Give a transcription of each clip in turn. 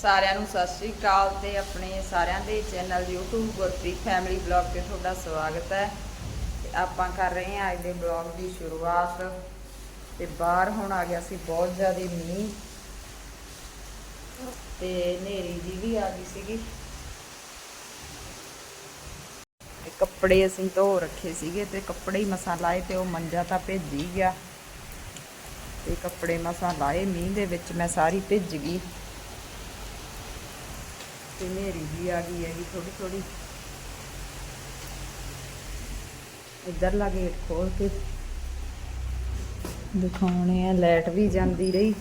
ਸਾਰਿਆਂ ਨੂੰ ਸਤਿ ਸ੍ਰੀ ਅਕਾਲ ਤੇ ਆਪਣੇ ਸਾਰਿਆਂ ਦੇ channel YouTube Gurpreet family blog ਤੇ ਤੁਹਾਡਾ ਸਵਾਗਤ ਹੈ। ਤੇ ਆਪਾਂ ਕਰ ਰਹੇ ਹਾਂ ਅੱਜ ਦੇ ਬਲੌਗ ਦੀ ਸ਼ੁਰੂਆਤ। ਤੇ ਬਾਹਰ ਹੁਣ ਆ ਗਿਆ ਸੀ, ਬਹੁਤ ਜ਼ਿਆਦਾ ਮੀਂਹ। ਤੇ ਹਨੇਰੀ ਜੀ ਵੀ ਆ ਗਈ ਸੀਗੀ। ਤੇ ਕੱਪੜੇ ਅਸੀਂ ਧੋ ਰੱਖੇ ਸੀਗੇ ਤੇ ਕੱਪੜੇ ਹੀ ਮਸਾਂ ਲਾਏ ਤੇ ਉਹ ਮੰਜਾ ਤਾਂ ਭੇਜੀ ਗਿਆ। ਤੇ ਕੱਪੜੇ ਮਸਾਂ ਲਾਏ, ਮੀਂਹ ਦੇ ਵਿੱਚ ਮੈਂ ਸਾਰੀ ਭਿੱਜ ਗਈ। ਤੇ ਹਨੇਰੀ ਵੀ ਆ ਗਈ ਹੈਗੀ ਥੋੜੀ ਥੋੜੀ ਇੱਧਰ ਲਾ ਗੇਟ ਖੋਲ ਕੇ ਦਿਖਾਉਣੇ ਆ, ਲਾਈਟ ਵੀ ਜਾਂਦੀ ਰਹੀ।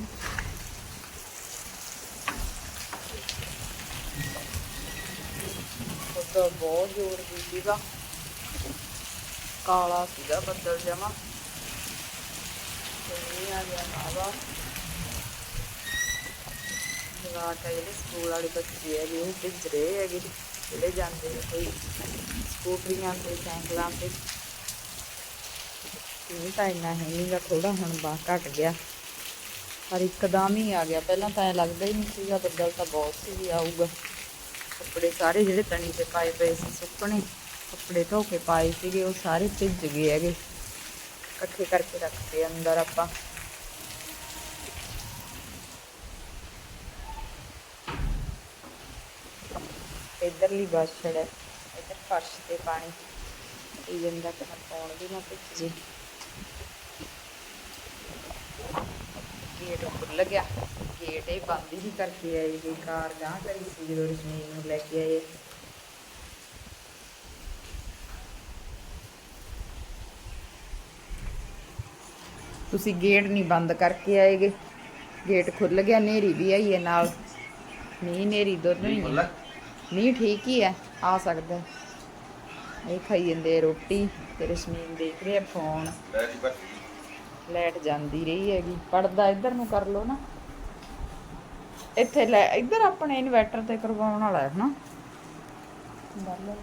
ਉਦੋਂ ਬਹੁਤ ਜ਼ੋਰ ਦੀ ਸੀਗਾ। ਕਾਲਾ ਸੀਗਾ ਬੱਦਲ ਜਮਾ। ਤੇ ਆ ਗਿਆ ਬਾਬਾ ਜਵਾਕ ਆ ਜਿਹੜੇ ਸਕੂਲ ਵਾਲੇ ਬੱਚੇ ਹੈਗੇ ਉਹ ਭਿੱਜ ਰਹੇ ਹੈਗੇ ਜਿਹੜੇ ਜਾਂਦੇ ਨੇ ਕੋਈ ਸਕੂਟਰੀਆਂ ਤੇ, ਸਾਈਕਲਾਂ ਤੇ। ਇਹ ਤਾਂ ਇੰਨਾ ਹੈ ਨਹੀਂਗਾ ਥੋੜਾ ਹੁਣ ਬਾ ਘਟ ਗਿਆ। ਪਰ ਇੱਕਦਮ ਹੀ ਆ ਗਿਆ। ਪਹਿਲਾਂ ਤਾਂ ਐ ਲੱਗਦਾ ਹੀ ਨਹੀਂ ਸੀਗਾ, ਬੱਦਲ ਤਾਂ ਬਹੁਤ ਸੀ ਵੀ ਆਊਗਾ। ਕੱਪੜੇ ਸਾਰੇ ਜਿਹੜੇ ਤਣੀ ਤੇ ਪਾਏ ਪਏ ਸੀ, ਸੁੱਕਣੇ ਕੱਪੜੇ ਧੋ ਕੇ ਪਾਏ ਸੀਗੇ, ਉਹ ਸਾਰੇ ਭਿੱਜ ਗਏ ਹੈਗੇ। ਇਕੱਠੇ ਕਰਕੇ ਰੱਖਤੇ ਅੰਦਰ ਆਪਾਂ। ਇਧਰਲੀ ਬਾਛੜ ਹੈ, ਇਧਰ ਫਰਸ਼ ਤੇ ਪਾਣੀ ਪੀ ਜਾਂਦਾ ਕਿ ਪਾਉਣ ਵੀ ਨਾ ਭਿੱਜ। ਜੇ ਗੇਟ ਖੁੱਲ ਗਿਆ ਗੇਟ ਹੀ ਬੰਦ ਹੀ ਕਰਕੇ ਆਏ ਜੀ ਕਾਰ ਗਾਂ ਕਰੀ ਸੀ ਜਦੋਂ ਰਸ਼ਮੀਨ ਨੂੰ ਲੈ ਕੇ ਆਏ। ਤੁਸੀਂ ਗੇਟ ਨਹੀਂ ਬੰਦ ਕਰਕੇ ਆਏਗੇ। ਗੇਟ ਖੁੱਲ ਗਿਆ, ਨੇਰੀ ਵੀ ਆਈ ਹੈ ਨਾਲ। ਨਹੀਂ ਨੇਰੀ ਦੋਨੋਂ ਹੀ ਹੈ ਨਹੀਂ ਠੀਕ ਹੀ ਹੈ ਆ ਸਕਦਾ। ਇਹ ਖਾਈ ਜਾਂਦੇ ਰੋਟੀ ਤੇ ਰਸ਼ਮੀਨ ਦੇਖ ਰਿਹਾ ਫੋਨ ਲਾਈਟ ਜਾਂਦੀ ਰਹੀ ਹੈਗੀ ਪੜਦਾ ਇੱਧਰ ਨੂੰ ਕਰ ਲਓ ਨਾ ਇੱਥੇ ਲੈ ਇੱਧਰ ਆਪਣੇ ਇਨਵਰਟਰ ਤੇ ਕਰਵਾਉਣ ਵਾਲਾ ਹੈ ਬਾਹਰਲਾ।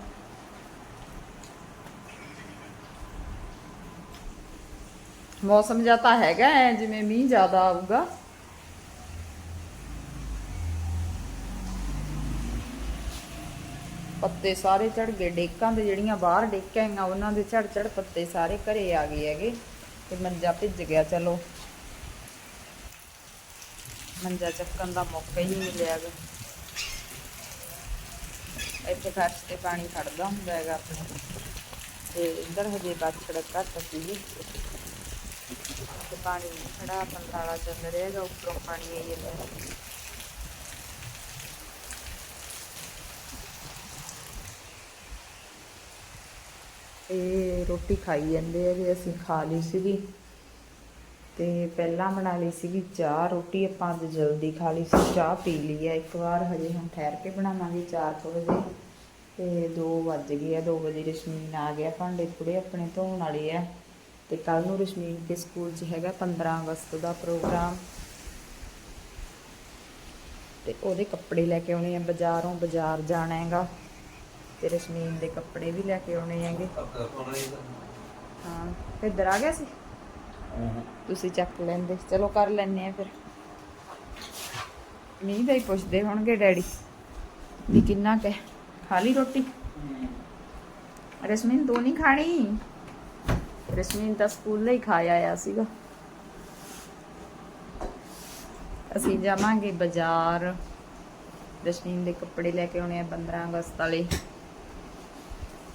ਮੌਸਮ ਜਾਂ ਤਾਂ ਹੈਗਾ ਜਿਵੇਂ ਮੀਂਹ ਜ਼ਿਆਦਾ ਆਊਗਾ ਪੱਤੇ ਸਾਰੇ ਝੜ ਗਏ। ਡੇਕਾਂ ਦੇ ਜਿਹੜੀਆਂ ਬਾਹਰ ਡੇਕਾਂ ਹੈਗੀਆਂ ਉਹਨਾਂ ਦੇ ਝੜ ਝੜ ਪੱਤੇ ਸਾਰੇ ਘਰੇ ਆ ਗਏ ਹੈਗੇ ਤੇ ਮੰਜਾ ਭਿੱਜ ਗਿਆ। ਚਲੋ, ਮੰਜਾ ਚੱਕਣ ਦਾ ਮੌਕਾ ਹੀ ਨਹੀਂ ਮਿਲਿਆ ਗਾ ਇੱਥੇ ਫਰਸ਼ ਤੇ ਪਾਣੀ ਖੜਦਾ ਹੁੰਦਾ ਹੈਗਾ ਆਪਣੇ। ਤੇ ਇੱਧਰ ਹਜੇ ਬਾਛੜ ਘੱਟ ਸੀ। ਤੇ ਪਾਣੀ ਖੜਾ ਪੰਤਾਲਾ ਚੱਲ ਰਿਹਾ ਹੈਗਾ, ਉੱਪਰੋਂ ਪਾਣੀ ਆਈ ਜਾਂਦਾ। ਇਹ ਰੋਟੀ ਖਾਈ ਜਾਂਦੇ ਆ ਵੀ ਅਸੀਂ ਖਾ ਲਈ ਸੀਗੀ। ਤੇ ਪਹਿਲਾਂ ਬਣਾ ਲਈ ਸੀਗੀ ਚਾਹ, ਰੋਟੀ ਆਪਾਂ ਅੱਜ ਜਲਦੀ ਖਾ ਲਈ ਸੀ। ਚਾਹ ਪੀ ਲਈ ਆ ਇੱਕ ਵਾਰ, ਹਜੇ ਹੁਣ ਠਹਿਰ ਕੇ ਬਣਾਵਾਂਗੇ 4 ਵਜੇ। ਤੇ 2 ਵੱਜ ਗਏ ਆ 2 ਵਜੇ ਰਸ਼ਮੀਨ ਆ ਗਿਆ ਭਾਂਡੇ ਥੋੜੇ ਆਪਣੇ ਧੋਣ ਵਾਲੇ ਆ। ਤੇ ਕੱਲ ਨੂੰ ਰਸ਼ਮੀਨ ਦੇ ਸਕੂਲ 'ਚ ਹੈਗਾ 15 ਅਗਸਤ ਦਾ ਪ੍ਰੋਗਰਾਮ। ਤੇ ਉਹਦੇ ਕੱਪੜੇ ਲੈ ਕੇ ਆਉਣੇ ਆ, ਬਾਜ਼ਾਰੋਂ ਬਾਜ਼ਾਰ ਜਾਣਾ ਹੈਗਾ। ਤੇ ਰਸ਼ਮੀਨ ਦੇ ਕੱਪੜੇ ਵੀ ਲੈ ਕੇ ਆਉਣੇ ਹੈਗੇ। ਹਾਂ ਇੱਧਰ ਆ ਗਿਆ ਸੀ? ਤੁਸੀਂ ਚੱਕ ਲੈਂਦੇ। ਚਲੋ ਕਰ ਲੈਣੇ ਆ ਫਿਰ। ਮੀਂਹ ਦਾ ਹੀ ਪੁੱਛਦੇ ਹੋਣਗੇ ਡੈਡੀ ਵੀ ਕਿੰਨਾ ਕੁ ਹੈ। ਖਾ ਲਈ ਰੋਟੀ? ਰਸ਼ਮੀਨ ਤੂੰ ਨਹੀਂ ਖਾਣੀ? ਰਸ਼ਮੀਨ ਤਾਂ ਸਕੂਲ ਲਈ ਖਾ ਆਇਆ ਸੀਗਾ। ਅਸੀਂ ਜਾਵਾਂਗੇ ਬਾਜ਼ਾਰ। ਰਸ਼ਮੀਨ ਦੇ ਕੱਪੜੇ ਲੈ ਕੇ ਆਉਣੇ ਆ 15 ਅਗਸਤ ਵਾਲੇ।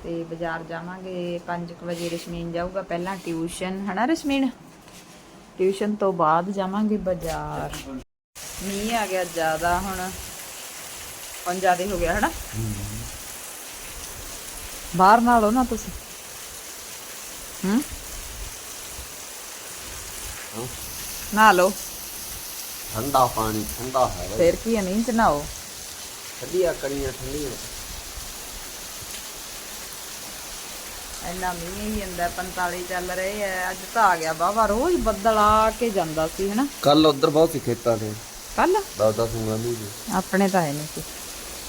ਤੇ ਬਾਜ਼ਾਰ ਜਾਵਾਂਗੇ 5 ਵਜੇ ਰਸ਼ਮੀਨ ਜਾਊਗਾ ਪਹਿਲਾਂ ਟਿਊਸ਼ਨ ਹਨਾ ਰਸ਼ਮੀਨ? ਟਿਊਸ਼ਨ ਤੋਂ ਬਾਅਦ ਜਾਵਾਂਗੇ ਬਾਜ਼ਾਰ। ਮੀਂਹ ਆ ਗਿਆ ਜ਼ਿਆਦਾ ਹੁਣ ਹੁਣ ਜ਼ਿਆਦਾ ਹੋ ਗਿਆ ਹਨਾ? ਬਾਹਰ ਨਾਲੋਂ ਨਾ ਤੁਸੀਂ। ਹੂੰ? ਨਾ ਲਓ। ਠੰਡਾ ਪਾਣੀ ਠੰਡਾ ਹੈ। ਫੇਰ ਕੀ ਹੈ ਮੀਂਹ ਚ ਨਹਾਓ। ਠੰਡੀਆਂ ਕਣੀਆਂ ਠੰਡੀਆਂ। ਇੰਨਾ ਮੀਂਹ ਹੀ ਜਾਂਦਾ 45 ਚੱਲ ਰਹੇ ਆ ਅੱਜ ਤਾਂ ਆ ਗਿਆ ਬਾਬਾ ਰੋਜ਼ ਬੱਦਲ ਆ ਕੇ ਜਾਂਦਾ ਸੀ ਹਨਾ? ਕੱਲ ਉਧਰ ਬਹੁਤ ਸੀ ਖੇਤਾਂ ਦੇ ਕੱਲ ਦਸ ਦਸ ਉਂਗਲਾਂ ਦੀ ਸੀ। ਆਪਣੇ ਤਾਂ ਹੈ ਨਹੀਂ ਸੀ।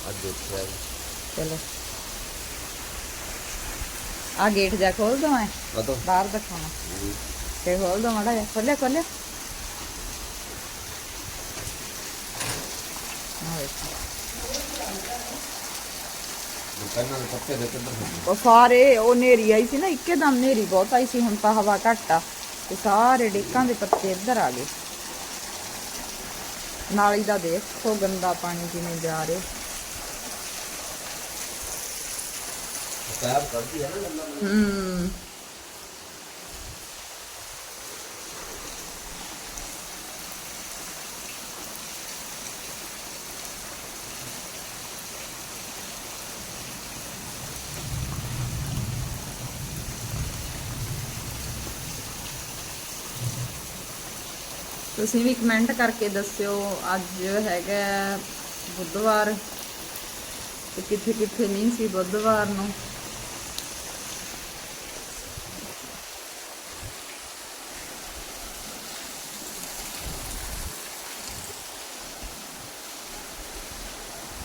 ਅੱਜ ਦੇਖਿਆ। ਚਲੋ। ਆ ਗੇਟ ਜਾ ਖੋਲ ਦੋ ਮੈਂ? ਬਾਹਰ ਦਿਖਾਉਣਾ। ਤੇ ਖੋਲ ਦੋ ਮਾੜਾ ਜਿਹਾ। ਖੋਲਿਆ ਖੋਲਿਆ? ਆਹ ਵੇਖੋ। ਦੁਕਾਨਾਂ ਦੇ ਪੱਤੇ ਦੇ ਕਿੱਧਰ ਹੁੰਦੇ ਉਹ ਸਾਰੇ ਉਹ ਨੇਰੀ ਆਈ ਸੀ ਨਾ ਇੱਕੇ ਦਮ ਨੇਰੀ ਬਹੁਤ ਆਈ ਸੀ ਹੁਣ ਤਾਂ ਹਵਾ ਘੱਟ ਆ। ਤੇ ਸਾਰੇ ਡੇਕਾਂ ਦੇ ਪੱਤੇ ਇੱਧਰ ਆ ਗਏ। ਨਾਲੀ ਦਾ ਦੇਖੋ ਗੰਦਾ ਪਾਣੀ ਕਿਵੇਂ ਜਾ ਰਿਹਾ। ਪੈਰ ਕਰਦੀ ਹੈ ਨਾ ਗੱਲਾਂ ਹੂੰ। ਤੁਸੀਂ ਵੀ ਕਮੈਂਟ ਕਰਕੇ ਦੱਸਿਓ, ਅੱਜ ਹੈਗਾ ਬੁੱਧਵਾਰ। ਤੇ ਕਿੱਥੇ ਕਿੱਥੇ ਨਹੀਂ ਸੀ ਬੁੱਧਵਾਰ ਨੂੰ।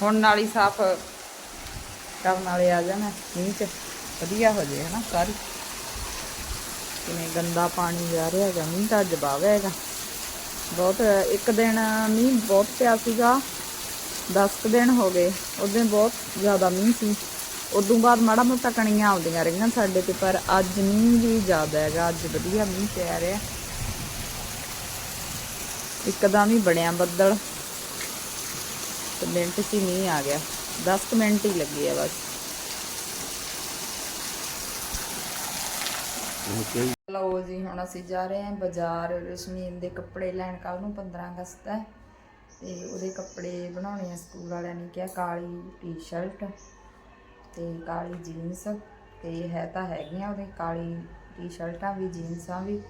ਹੁਣ ਨਾਲ ਹੀ ਸਾਫ਼ ਕਰਨ ਵਾਲੇ ਆ ਜਾਣਾ, ਮੀਂਹ ਚ। ਵਧੀਆ ਹੋ ਜੇ ਹਨਾ, ਸਾਰੀ। ਕਿਵੇਂ ਗੰਦਾ ਪਾਣੀ ਜਾ ਰਿਹਾ ਹੈਗਾ, ਮੀਂਹ ਤਾਂ ਜਵਾਬ ਹੈਗਾ। ਬਹੁਤ, ਇੱਕ ਦਿਨ ਮੀਂਹ ਬਹੁਤ ਪਿਆ ਸੀਗਾ 10 ਦਿਨ ਹੋ ਗਏ ਉਦੋਂ ਬਹੁਤ ਜ਼ਿਆਦਾ ਮੀਂਹ ਸੀ। ਉਦੋਂ ਬਾਅਦ ਮਾੜਾ ਮੋਟਾ ਕਣੀਆਂ ਆਉਂਦੀਆਂ ਰਹੀਆਂ ਸਾਡੇ ਤੇ, ਪਰ ਅੱਜ ਮੀਂਹ ਵੀ ਜ਼ਿਆਦਾ ਹੈਗਾ, ਅੱਜ ਵਧੀਆ ਮੀਂਹ ਪੈ ਰਿਹਾ। ਇੱਕਦਮ ਹੀ ਬਣਿਆ ਬੱਦਲ, ਤੇ ਮਿੰਟ 'ਚ ਹੀ ਮੀਂਹ ਆ ਗਿਆ 10 ਮਿੰਟ ਹੀ ਲੱਗੇ ਆ ਬਸ। ਲਓ ਜੀ, ਹੁਣ ਅਸੀਂ ਜਾ ਰਹੇ ਹਾਂ ਬਾਜ਼ਾਰ। ਰਸ਼ਮੀਨ ਦੇ ਕੱਪੜੇ ਲੈਣ ਕੱਲ ਨੂੰ 15 ਅਗਸਤ ਹੈ। ਤੇ ਉਹਦੇ ਕੱਪੜੇ ਬਣਾਉਣੇ ਆ ਸਕੂਲ ਵਾਲਿਆਂ ਨੇ ਕਿਹਾ ਕਾਲੀ ਟੀ-ਸ਼ਰਟ ਤੇ ਕਾਲੀ ਜੀਨਸ ਤੇ ਹੈ ਤਾਂ ਹੈਗੀਆਂ ਉਹਦੇ, ਕਾਲੀ ਟੀ-ਸ਼ਰਟਾਂ ਵੀ ਜੀਨਸਾਂ ਵੀ,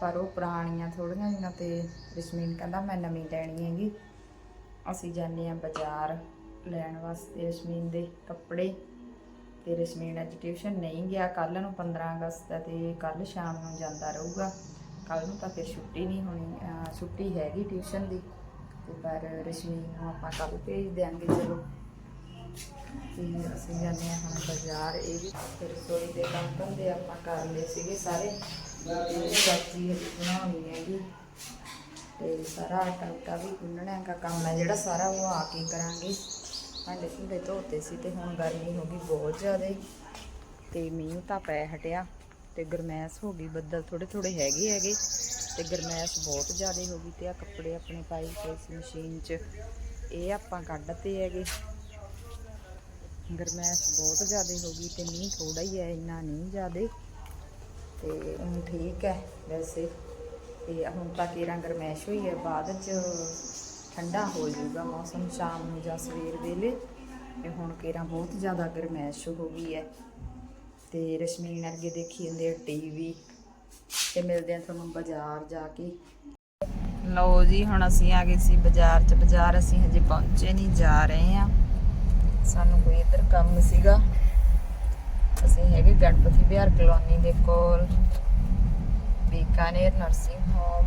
ਪਰ ਉਹ ਪੁਰਾਣੀਆਂ ਥੋੜੀਆਂ ਜਿਹੀਆਂ ਤੇ ਰਸ਼ਮੀਨ ਕਹਿੰਦਾ ਮੈਂ ਨਵੀਂ ਲੈਣੀ ਹੈਗੀ। ਅਸੀਂ ਜਾਂਦੇ ਹਾਂ ਬਾਜ਼ਾਰ ਲੈਣ ਵਾਸਤੇ ਰਸ਼ਮੀਨ ਦੇ ਕੱਪੜੇ। ਤੇ ਰਸ਼ਮੀਨ ਅੱਜ ਟਿਊਸ਼ਨ ਨਹੀਂ ਗਿਆ ਕੱਲ ਨੂੰ 15 ਅਗਸਤ ਹੈ ਤੇ ਕੱਲ ਸ਼ਾਮ ਨੂੰ ਜਾਂਦਾ ਰਹੂਗਾ। ਕੱਲ ਨੂੰ ਤਾਂ ਫਿਰ ਛੁੱਟੀ ਨਹੀਂ ਹੋਣੀ ਛੁੱਟੀ ਹੈਗੀ ਟਿਊਸ਼ਨ ਦੀ, ਤੇ ਪਰ ਰਸ਼ਮੀਨ ਨੂੰ ਆਪਾਂ ਕੱਲ ਭੇਜ ਦਿਆਂਗੇ, ਚਲੋ। ਤੇ ਅਸੀਂ ਜਾਂਦੇ ਹਾਂ ਹੁਣ ਬਾਜ਼ਾਰ, ਇਹ ਵੀ ਫਿਰ ਰਸੋਈ ਦੇ ਕੰਮ ਧੰਦੇ ਆਪਾਂ ਕਰ ਲਏ ਸੀਗੇ ਸਾਰੇ। ਤੇ ਸਬਜ਼ੀ ਹਜੇ ਬਣਾਉਣੀ ਹੈਗੀ, ਤੇ ਸਾਰਾ ਆਟਾ ਉਟਾ ਵੀ ਗੁੰਨਣਾ ਹੈਗਾ, ਕੰਮ ਹੈ ਜਿਹੜਾ ਸਾਰਾ ਉਹ ਆ ਕੇ ਕਰਾਂਗੇ। ਭਾਂਡੇ ਭੁੰਡੇ ਧੋਤੇ ਸੀ ਤੇ ਹੁਣ ਗਰਮੀ ਹੋ ਗਈ ਬਹੁਤ ਜ਼ਿਆਦਾ ਤੇ ਮੀਂਹ ਤਾਂ ਪੈ ਹਟਿਆ ਤੇ ਗਰਮੈਸ਼ ਹੋ ਗਈ, ਬੱਦਲ ਥੋੜੇ ਥੋੜੇ ਹੈਗੇ ਹੈਗੇ ਤੇ ਗਰਮੈਸ਼ ਬਹੁਤ ਜ਼ਿਆਦਾ ਹੋ ਗਈ ਤੇ ਆ ਕੱਪੜੇ ਆਪਣੇ ਪਾਈ ਪਏ ਸੀ ਮਸ਼ੀਨ 'ਚ, ਇਹ ਆਪਾਂ ਕੱਢਤੇ ਹੈਗੇ। ਗਰਮੈਸ਼ ਬਹੁਤ ਜ਼ਿਆਦਾ ਹੋ ਗਈ ਤੇ ਮੀਂਹ ਥੋੜਾ ਹੀ ਹੈ, ਇੰਨਾ ਨਹੀਂ ਜ਼ਿਆਦਾ। ਤੇ ਹੁਣ ਠੀਕ ਹੈ ਵੈਸੇ, ਤੇ ਹੁਣ ਤਾਂ ਇਹ ਗਰਮੈਸ਼ ਹੋਈ ਹੈ, ਬਾਅਦ ਚ ਠੰਡਾ ਹੋ ਜਾਊਗਾ ਮੌਸਮ ਸ਼ਾਮ ਨੂੰ ਜਾਂ ਸਵੇਰ ਵੇਲੇ। ਤੇ ਹੁਣ ਕੇਰਾਂ ਬਹੁਤ ਜ਼ਿਆਦਾ ਗਰਮੈਸ਼ ਹੋ ਗਈ ਹੈ ਤੇ ਰਸ਼ਮੀਨ ਅੱਗੇ ਦੇਖੀ ਜਾਂਦੇ ਆ ਟੀਵੀ। ਤੇ ਮਿਲਦੇ ਆ ਤੁਹਾਨੂੰ ਬਾਜ਼ਾਰ ਜਾ ਕੇ। ਲਓ ਜੀ, ਹੁਣ ਅਸੀਂ ਆ ਗਏ ਸੀ ਬਾਜ਼ਾਰ ਚ। ਬਾਜ਼ਾਰ ਅਸੀਂ ਹਜੇ ਪਹੁੰਚੇ ਨਹੀਂ, ਜਾ ਰਹੇ ਆ। ਸਾਨੂੰ ਕੋਈ ਇੱਧਰ ਕੰਮ ਸੀਗਾ। ਅਸੀਂ ਹੈਗੇ ਗਣਪਤੀ ਵਿਹਾਰ ਕਲੋਨੀ ਦੇ ਕੋਲ। Bikaner nursing home.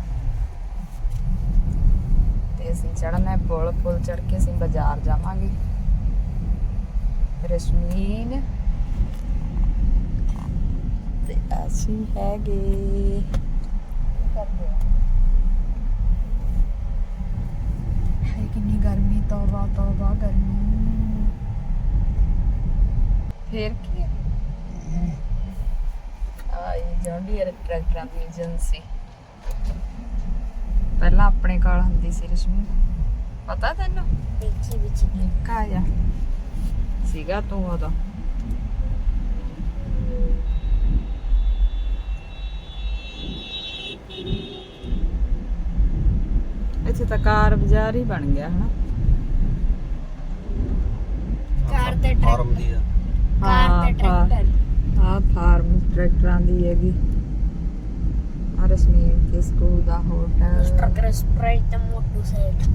ਤੇ ਅਸੀਂ ਚੜਨਾ ਹੈ ਪੁਲ ਪੁਲ ਚੜ ਕੇ ਅਸੀਂ ਬਾਜ਼ਾਰ ਜਾਵਾਂਗੇ। ਰਸ਼ਮੀਨ। ਤੇ ਅਸੀਂ ਹੈਗੇ। ਹੈ ਕਿੰਨੀ ਗਰਮੀ ਤੋਬਾ ਤੋਬਾ ਗਰਮੀ। ਫੇਰ ਕੀ ਹੈ? ਆਈ ਜੌਂਡੀਅਰ ਟਰੈਕਟਰਾਂ ਦੀ ਏਜੰਸੀ। ਪਹਿਲਾਂ ਆਪਣੇ ਕੋਲ ਹੁੰਦੀ ਸੀ ਰਸ਼ਮੀ। ਪਤਾ ਤੈਨੂੰ? ਪਿੱਛੇ ਵਿੱਚ ਨਿੱਕਾ ਜਿਹਾ ਸੀਗਾ ਤੂੰ ਉਦੋਂ। ਇੱਥੇ ਤਾਂ ਕਾਰ ਬਾਜ਼ਾਰ ਹੀ ਬਣ ਗਿਆ ਹਨਾ? ਕਾਰ ਤੇ ਫਾਰਮ ਦੀ ਆ। ਕਾਰ ਤੇ ਹਾਂ, ਟਰੈਕਟਰ। ਆ ਫਾਰਮ ਟਰੈਕਟਰਾਂ ਦੀ ਹੈਗੀ। ਕੇ ਸਕੂਲ ਦਾ ਹੋਟਲ ਸਟਰਕਰ ਸਪਰਾਈਟ ਤੇ ਮੋਟਰਸਾਈਕਲ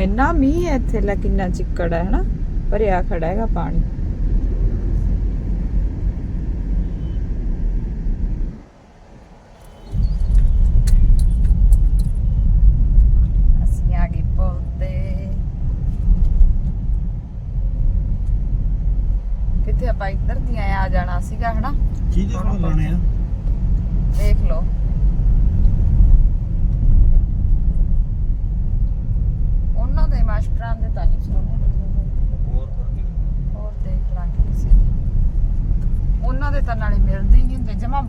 ਇੰਨਾ ਮੀਂਹ ਹੈ ਇੱਥੇ ਲੈ ਕਿੰਨਾ ਚਿੱਕੜ ਹੈ ਹਨਾ ਭਰਿਆ ਖੜਾ ਹੈਗਾ ਪਾਣੀ ਅਸੀਂ ਆ ਗਏ ਪੁੱਲ ਤੇ ਕਿੱਥੇ ਆਪਾਂ ਇੱਧਰ ਦੀਆਂ ਆ ਜਾਣਾ ਸੀਗਾ ਹਨਾ? ਕਿਹਦੇ ਕੋਲ ਲਾਣੇ ਆ? ਦੇਖ ਲਓ ਮਾਸਟਰਾਂ ਦੇ ਤਾਂ ਨਹੀਂ ਸੋਹਣੇ ਹੋਰ ਹੋਰ ਦੇਖ ਲਾਂਗੇ ਕਿਸੇ ਦੀ ਉਹਨਾਂ ਦੇ ਤਾਂ ਨਾਲੇ ਮਿਲਦੇ ਹੀ ਨਹੀਂ ਹੁੰਦੇ ਜਮਾ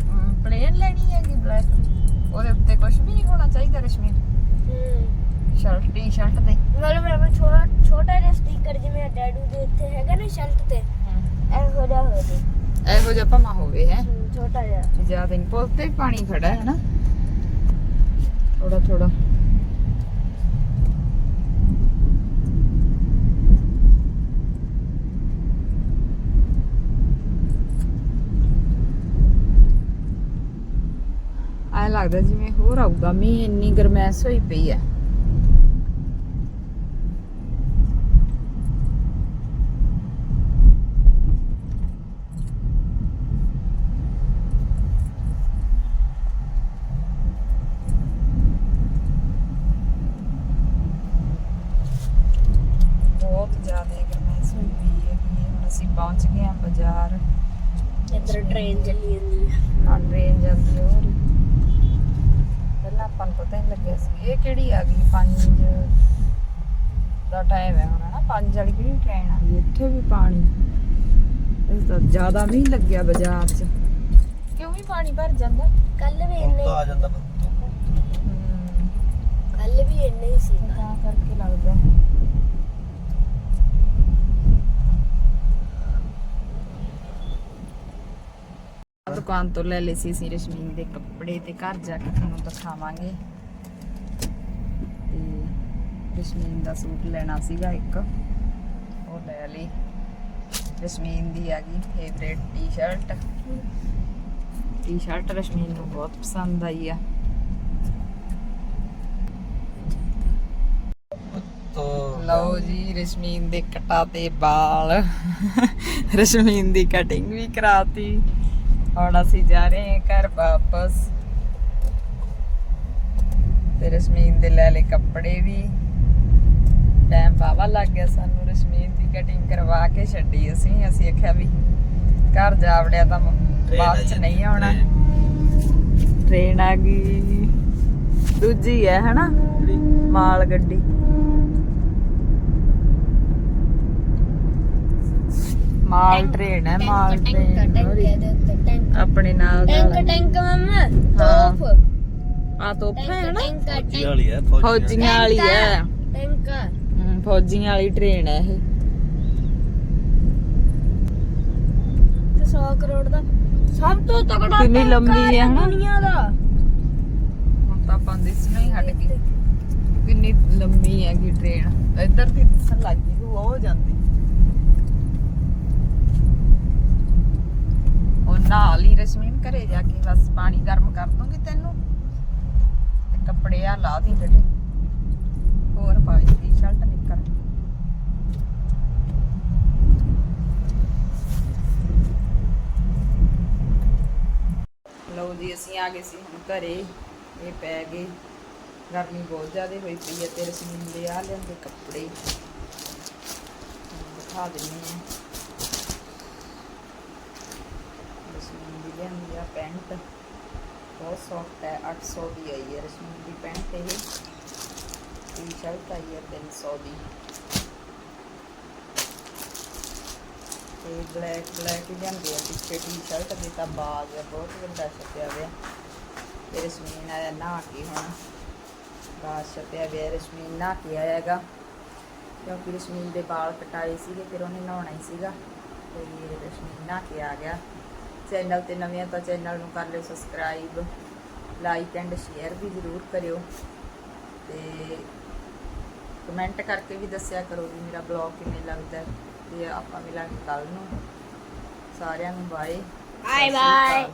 ਪਲੇਨ ਲੈਣੀ ਹੈਗੀ ਬਲੈਕ ਉਹਦੇ ਉੱਤੇ ਕੁਝ ਵੀ ਨਹੀਂ ਹੋਣਾ ਚਾਹੀਦਾ ਰਸ਼ਮੀ ਹੂੰ ਸ਼ਰਟ ਟੀ ਸ਼ਰਟ ਤੇ ਮਤਲਬ ਮੈਂ ਛੋਟਾ ਛੋਟਾ ਜਿਹਾ ਸਟicker ਜਿਵੇਂ ਡੈਡੂ ਦੇ ਉੱਤੇ ਹੈਗਾ ਨਾ ਸ਼ਰਟ ਤੇ ਇਹੋ ਜਿਹਾ ਹੋਵੇ ਇਹੋ ਜਿਹਾ ਭਮਾ ਹੋਵੇ ਹੈ? ਛੋਟਾ ਜਿਹਾ। ਜ਼ਿਆਦਾ ਨਹੀਂ ਪੁੱਲ ਤੇ ਪਾਣੀ ਖੜਾ ਹੈ ਨਾ ਥੋੜਾ ਥੋੜਾ ਆਇਆ ਲੱਗਦਾ ਜਿਵੇਂ ਹੋਰ ਆਊਗਾ। ਮੀਂਹ ਇੰਨੀ ਗਰਮੈਸ਼ ਹੋਈ ਪਈ ਹੈ ਬਹੁਤ ਜ਼ਿਆਦਾ ਗਰਮੈਸ਼ ਹੋਈ ਪਈ ਹੈ ਹੁਣ ਅਸੀਂ ਪਹੁੰਚ ਗਏ ਹਾਂ ਬਾਜ਼ਾਰ ਇੱਧਰ ਟ੍ਰੇਨ ਚੱਲੀ ਜਾਂਦੀ ਹੈ ਨਾ ਟ੍ਰੇਨ ਜਾਂਦੀ ਹੈ ਹੋਰ ਪਹਿਲਾਂ ਆਪਾਂ ਨੂੰ ਪਤਾ ਹੀ ਨਹੀਂ ਲੱਗਿਆ ਸੀ ਇਹ ਕਿਹੜੀ ਆ ਗਈ? 5 ਦਾ ਟਾਈਮ ਹੈ ਹੁਣ ਨਾ? 5 ਵਾਲੀ ਕਿਹੜੀ ਟ੍ਰੇਨ ਆ ਗਈ? ਇੱਥੇ ਵੀ ਪਾਣੀ। ਇਸ ਦਾ ਜ਼ਿਆਦਾ ਮੀਂਹ ਲੱਗਿਆ ਬਾਜ਼ਾਰ 'ਚ। ਕਿਉਂ ਵੀ ਪਾਣੀ ਭਰ ਜਾਂਦਾ? ਕੱਲ ਵੀ ਇੰਨੇ ਤਾਂ ਆ ਜਾਂਦਾ ਕੱਲ ਵੀ ਇੰਨੇ ਹੀ ਸੀ। ਤਾਂ ਕਰਕੇ ਲੱਗਦਾ। ਦੁਕਾਨ ਤੋਂ ਲੈ ਲਏ ਸੀ ਅਸੀਂ ਰਸ਼ਮੀਨ ਦੇ ਕੱਪੜੇ ਤੇ ਘਰ ਜਾ ਕੇ ਤੁਹਾਨੂੰ ਦਿਖਾਵਾਂਗੇ। ਰਸ਼ਮੀਨ ਦਾ ਸੂਟ ਲੈਣਾ ਸੀਗਾ ਇੱਕ। ਉਹ ਲੈ ਲਈ। ਰਸ਼ਮੀਨ ਦੀ ਆ ਗਈ ਫੇਵਰੇਟ ਟੀ-ਸ਼ਰਟ ਟੀ-ਸ਼ਰਟ ਰਸ਼ਮੀਨ ਨੂੰ ਬਹੁਤ ਪਸੰਦ ਆਈ ਆ। ਲਓ ਜੀ, ਰਸ਼ਮੀਨ ਦੇ ਕਟਾ ਤੇ ਬਾਲ। ਰਸ਼ਮੀਨ ਦੀ ਕਟਿੰਗ ਵੀ ਕਰਾਤੀ। ਹੁਣ ਅਸੀਂ ਜਾ ਰਹੇ ਹਾਂ ਘਰ ਵਾਪਸ। ਤੇ ਰਸ਼ਮੀਨ ਦੇ ਲੈ ਲਏ ਕੱਪੜੇ ਵੀ। ਟਾਈਮ ਬਾਵਾ ਲੱਗ ਗਿਆ ਸਾਨੂੰ ਰਸ਼ਮੀਨ ਦੀ ਕਟਿੰਗ ਕਰਵਾ ਕੇ ਛੱਡੀ ਅਸੀਂ ਅਸੀਂ ਆਖਿਆ ਵੀ ਘਰ ਜਾ ਵੜਿਆ ਤਾਂ ਬਾਅਦ ਚ ਨਹੀਂ ਆਉਣਾ। ਟ੍ਰੇਨ ਆ ਗਈ। ਦੂਜੀ ਹੈ ਹਨਾ? ਮਾਲ ਗੱਡੀ। ਮਾਲ ਟ੍ਰੇਨ ਹੈ ਮਾਲ ਟ੍ਰੇਨ ਆਪਣੇ ਨਾਲ ਟੈਂਕ ਟੈਂਕ ਮਮਾ। ਤੋਪ। ਆ ਤੋਪਾ ਹੈ ਨਾ ਟੈਂਕ ਫੌਜੀ ਟੈਂਕ ਵਾਲੀ ਹੈ ਫੌਜੀਆਂ ਵਾਲੀ। ਹੈ। ਟੈਂਕ ਫੌਜੀਆਂ ਵਾਲੀ ਟ੍ਰੇਨ ਹੈ ਇਹ। ਤੇ 100 ਕਰੋੜ ਦਾ ਸਭ ਤੋਂ ਤਕੜਾ ਕਿੰਨੀ ਲੰਬੀ ਹੈ ਨਾ? ਦੁਨੀਆ ਦਾ। ਹੁਣ ਤਾਂ ਆਪਾਂ ਦਿਸ ਨਹੀਂ ਹਟ ਗਈ। ਕਿੰਨੀ ਲੰਮੀ ਹੈਗੀ ਟ੍ਰੇਨ ਇੱਧਰ ਦੀ ਦਿਸਣ ਲੱਗ ਗਈ ਉਹ ਹੋ ਜਾਂਦੀ। ਉਹ ਨਾਲ ਹੀ ਰਸਮੀਨ ਘਰੇ ਜਾ ਕੇ ਬਸ ਪਾਣੀ ਗਰਮ ਕਰ ਦੂੰਗੀ ਤੈਨੂੰ। ਕੱਪੜੇ ਆ ਲਾ ਦੀ ਬੇਟੇ। ਹੋਰ ਪਾਈ ਟੀ-ਸ਼ਰਟ ਲਓ ਜੀ, ਅਸੀਂ ਆ ਗਏ ਸੀ ਹੁਣ ਘਰੇ। ਇਹ ਪੈ ਗਏ। ਗਰਮੀ ਬਹੁਤ ਜ਼ਿਆਦਾ ਹੋਈ ਪਈ ਹੈ ਤੇ ਰਸਮੀਨ ਦੇ ਆ ਲੈਂਦੇ ਕੱਪੜੇ। ਤੁਹਾਨੂੰ ਦਿਖਾ ਦਿੰਨੀ ਆ ਰਸਮੀਨ ਦੀ ਲੈਂਦੀ ਆ ਪੈਂਟ। ਬਹੁਤ ਸੌਫਟ ਹੈ 800 ਦੀ ਆਈ ਹੈ ਰਸਮੀਨ ਦੀ ਪੈਂਟ ਇਹ। ਟੀ-ਸ਼ਰਟ ਆਈ ਹੈ 300 ਦੀ ਤੇ ਬਲੈਕ ਬਲੈਕ ਹੀ ਲਿਆਂਦੇ ਆ ਪਿੱਛੇ ਟੀ-ਸ਼ਰਟ ਦੇ ਤਾਂ ਬਾਜ਼ ਆ ਬਹੁਤ ਵੱਡਾ ਛਪਿਆ ਹੋਇਆ ਤੇ ਰਸਮੀਨ ਆਇਆ ਨਹਾ ਕੇ ਹੁਣ ਬਾਜ਼ ਛਪਿਆ ਹੋਇਆ ਰਸਮੀਨ ਨਹਾ ਕੇ ਆਇਆ ਹੈਗਾ ਕਿਉਂਕਿ ਰਸਮੀਨ ਦੇ ਵਾਲ ਕਟਾਏ ਸੀਗੇ ਫਿਰ ਉਹਨੇ ਨਹਾਉਣਾ ਹੀ ਸੀਗਾ ਤੇ ਰਸਮੀਨ ਨਹਾ ਕੇ ਆ ਗਿਆ ਚੈਨਲ ਤੇ ਨਵੇਂ ਆ ਤਾਂ ਚੈਨਲ ਨੂੰ ਕਰ ਲਿਓ ਸਬਸਕ੍ਰਾਈਬ ਲਾਈਕ ਐਂਡ ਸ਼ੇਅਰ ਵੀ ਜ਼ਰੂਰ ਕਰਿਓ ਤੇ ਕਮੈਂਟ ਕਰਕੇ ਵੀ ਦੱਸਿਆ ਕਰੋ ਵੀ ਮੇਰਾ ਬਲੌਗ ਕਿਵੇਂ ਲੱਗਦਾ ਤੇ ਆਪਾਂ ਮਿਲਾਂਗੇ ਕੱਲ ਨੂੰ। ਸਾਰਿਆਂ ਨੂੰ ਬਾਏ ਬਾਏ ਬਾਏ